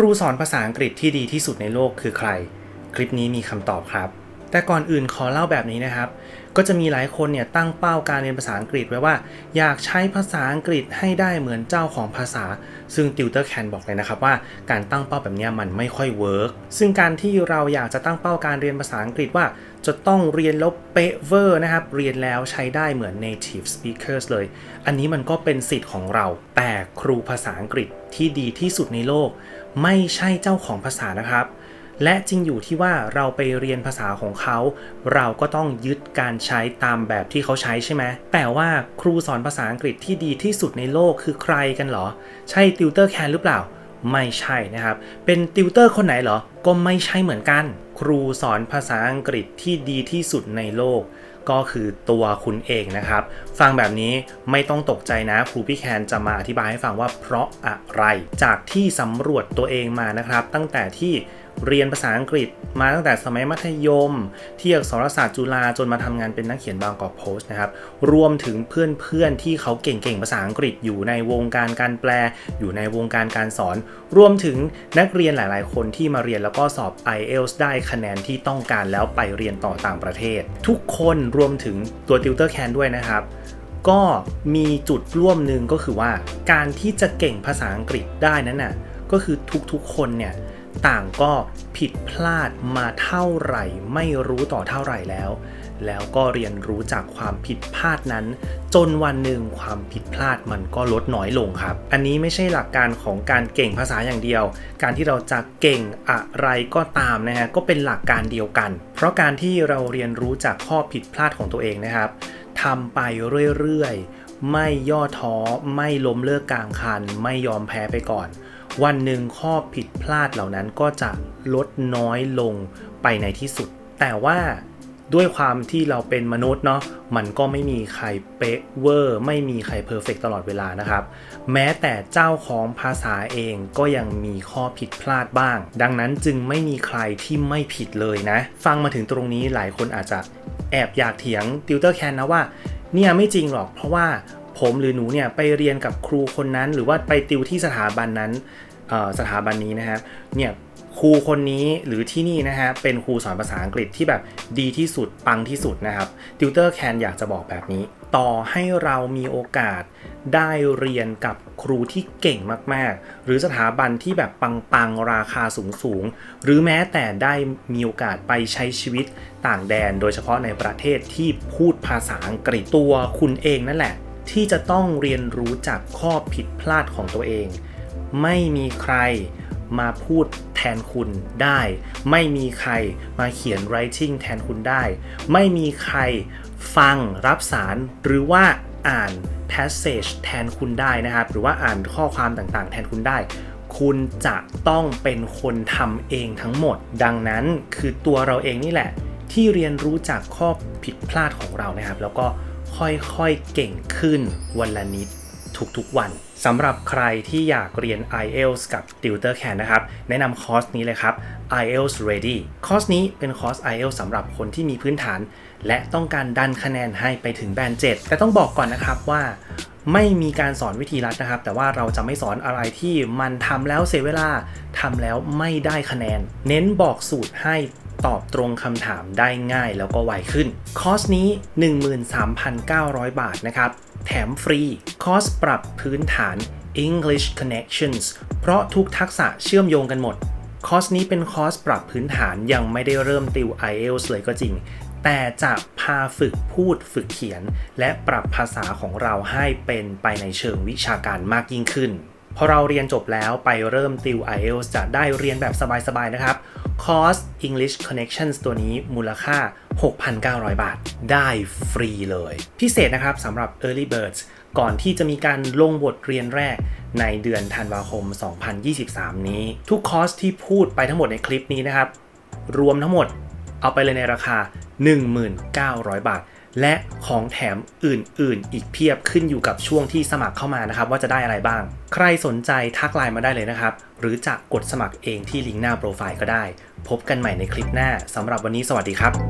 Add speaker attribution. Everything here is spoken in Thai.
Speaker 1: ครูสอนภาษาอังกฤษที่ดีที่สุดในโลกคือใคร คลิปนี้มีคำตอบครับ แต่ก่อนอื่นขอเล่าแบบนี้นะครับ ก็จะมีหลายคนเนี่ยตั้งเป้าการเรียนภาษาอังกฤษไว้ว่า อยากใช้ภาษาอังกฤษให้ได้เหมือนเจ้าของภาษา ซึ่งติวเตอร์แคนบอกเลยนะครับว่าการตั้งเป้าแบบนี้มันไม่ค่อยเวิร์กซึ่งการที่เราอยากจะตั้งเป้าการเรียนภาษาอังกฤษว่า จะต้องเรียนแล้วเป๊ะเวอร์นะครับ เรียนแล้วใช้ได้เหมือน native speakers เลย อันนี้มันก็เป็นสิทธิ์ของเรา แต่ครูภาษาอังกฤษที่ดีที่สุดในโลก ไม่ใช่เจ้าของภาษานะครับ และจริงอยู่ที่ว่าเราไปเรียนภาษาของเขา เราก็ต้องยึดการใช้ตามแบบที่เขาใช้ใช่ไหมแต่ว่าครูสอนภาษาอังกฤษที่ดีที่สุดในโลกคือใครกันหรอ ใช่ติวเตอร์แคนหรือเปล่า ไม่ใช่นะครับ เป็นติวเตอร์คนไหนหรอ ก็ไม่ใช่เหมือนกัน ครูสอนภาษาอังกฤษที่ดีที่สุดในโลกก็คือตัวคุณเองนะครับ ฟังแบบนี้ไม่ต้องตกใจนะครูพี่แคนจะมาอธิบายให้ฟังว่าเพราะอะไร จากที่สำรวจตัวเองมานะครับ ตั้งแต่ที่ เรียนภาษาอังกฤษมาตั้งแต่สมัยมัธยม ที่อักษรศาสตร์จุฬาจนมาทำงานเป็นนักเขียนบางกอกโพสต์นะครับ รวมถึงเพื่อนๆที่เขาเก่งๆภาษาอังกฤษอยู่ในวงการการแปล อยู่ในวงการการสอน รวมถึงนักเรียนหลายๆ คนที่มาเรียนแล้วก็สอบ IELTS ได้คะแนนที่ต้องการแล้วไปเรียนต่อต่างประเทศ ทุกคนรวมถึงตัวติวเตอร์แคนด้วยนะครับก็มีจุดร่วมหนึ่งก็คือว่าการที่จะเก่งภาษาอังกฤษได้นั้นน่ะก็คือทุกๆคนเนี่ย ต่างก็ผิดพลาดมาเท่าไหร่ ไม่รู้ต่อเท่าไหร่แล้ว แล้วก็เรียนรู้จากความผิดพลาดนั้น จนวันหนึ่งความผิดพลาดมันก็ลดน้อยลงครับ อันนี้ไม่ใช่หลักการของการเก่งภาษาอย่างเดียว การที่เราจะเก่งอะไรก็ตามนะฮะก็เป็นหลักการเดียวกัน เพราะการที่เราเรียนรู้จากข้อผิดพลาดของตัวเองนะครับทำไปเรื่อยๆไม่ย่อท้อไม่ล้มเลิกกลางคัน ไม่ยอมแพ้ไปก่อน วันหนึ่งข้อผิดพลาดเหล่านั้นก็จะลดน้อยลงไปในที่สุด แต่ว่าด้วยความที่เราเป็นมนุษย์เนาะมันก็ไม่มีใครเป๊ะเวอร์ ไม่มีใครเพอร์เฟกตลอดเวลานะครับ แม้แต่เจ้าของภาษาเองก็ยังมีข้อผิดพลาดบ้าง ดังนั้นจึงไม่มีใครที่ไม่ผิดเลยนะ ฟังมาถึงตรงนี้หลายคนอาจจะแอบอยากเถียงติวเตอร์แคนนะว่า เนี่ยไม่จริงหรอกเพราะว่า ผมหรือหนูเนี่ยไปเรียนกับครูคนนั้น หรือว่าไปติวที่สถาบันนั้นสถาบันนี้นะฮะเนี่ยครูคนนี้หรือที่นี่นะฮะเป็นครูสอนภาษาอังกฤษที่แบบดีที่สุดปังที่สุดนะครับติวเตอร์แคนอยากจะบอกแบบนี้ ต่อให้เรามีโอกาสได้เรียนกับครูที่เก่งมากๆ หรือสถาบันที่แบบปังๆ ราคาสูงๆ หรือแม้แต่ได้มีโอกาสไปใช้ชีวิตต่างแดน โดยเฉพาะในประเทศที่พูดภาษาอังกฤษตัวคุณเองนั่นแหละ ที่จะต้องเรียนรู้จากข้อผิดพลาดของตัวเอง ไม่มีใครมาพูดแทนคุณได้ ไม่มีใครมาเขียน writing แทนคุณได้ ไม่มีใครฟังรับสารหรือว่าอ่าน passage แทนคุณได้นะครับ หรือว่าอ่านข้อความต่างๆ แทนคุณได้ คุณจะต้องเป็นคนทำเองทั้งหมด ดังนั้นคือตัวเราเองนี่แหละ ที่เรียนรู้จากข้อผิดพลาดของเรานะครับ แล้วก็ ค่อยๆเก่งขึ้นวันละนิดทุกๆวันสำหรับใครที่อยากเรียน IELTS กับ Tutor Can นะครับ แนะนำคอร์สนี้เลยครับ IELTS Ready คอร์สนี้เป็นคอร์ส IELTS สำหรับคนที่มีพื้นฐาน และต้องการดันคะแนนให้ไปถึงแบนด์7แต่ต้องบอกก่อนนะครับว่าไม่มีการสอนวิธีรัดนะครับ แต่ว่าเราจะไม่สอนอะไรที่มันทำแล้วเสียเวลาทำแล้วไม่ได้คะแนน เน้นบอกสูตรให้ ตอบตรงคำถามได้ง่ายแล้วก็ไวขึ้น คอสนี้ 13,900 บาทนะครับ แถมฟรี คอสปรับพื้นฐาน English Connections เพราะทุกทักษะเชื่อมโยงกันหมด คอสนี้เป็นคอสปรับพื้นฐานยังไม่ได้เริ่มติว IELTS เลยก็จริง แต่จะพาฝึกพูดฝึกเขียน และปรับภาษาของเราให้เป็นไปในเชิงวิชาการมากยิ่งขึ้นพอเราเรียนจบแล้วไปเริ่มติว IELTS จะได้เรียนแบบสบายๆนะครับ คอร์ส English Connections ตัวนี้มูลค่า 6,900 บาท ได้ฟรีเลย พิเศษนะครับสำหรับ Early Birds ก่อนที่จะมีการลงบทเรียนแรกในเดือนธันวาคม 2023 นี้ ทุกคอร์สที่พูดไปทั้งหมดในคลิปนี้นะครับ รวมทั้งหมดเอาไปเลยในราคา 1,900 บาท และของแถมอื่นๆ อีกเพียบขึ้นอยู่กับช่วงที่สมัครเข้ามานะครับ ว่าจะได้อะไรบ้าง ใครสนใจทักไลน์มาได้เลยนะครับ หรือจะกดสมัครเองที่ลิงก์หน้าโปรไฟล์ก็ได้ พบกันใหม่ในคลิปหน้าสำหรับวันนี้สวัสดีครับ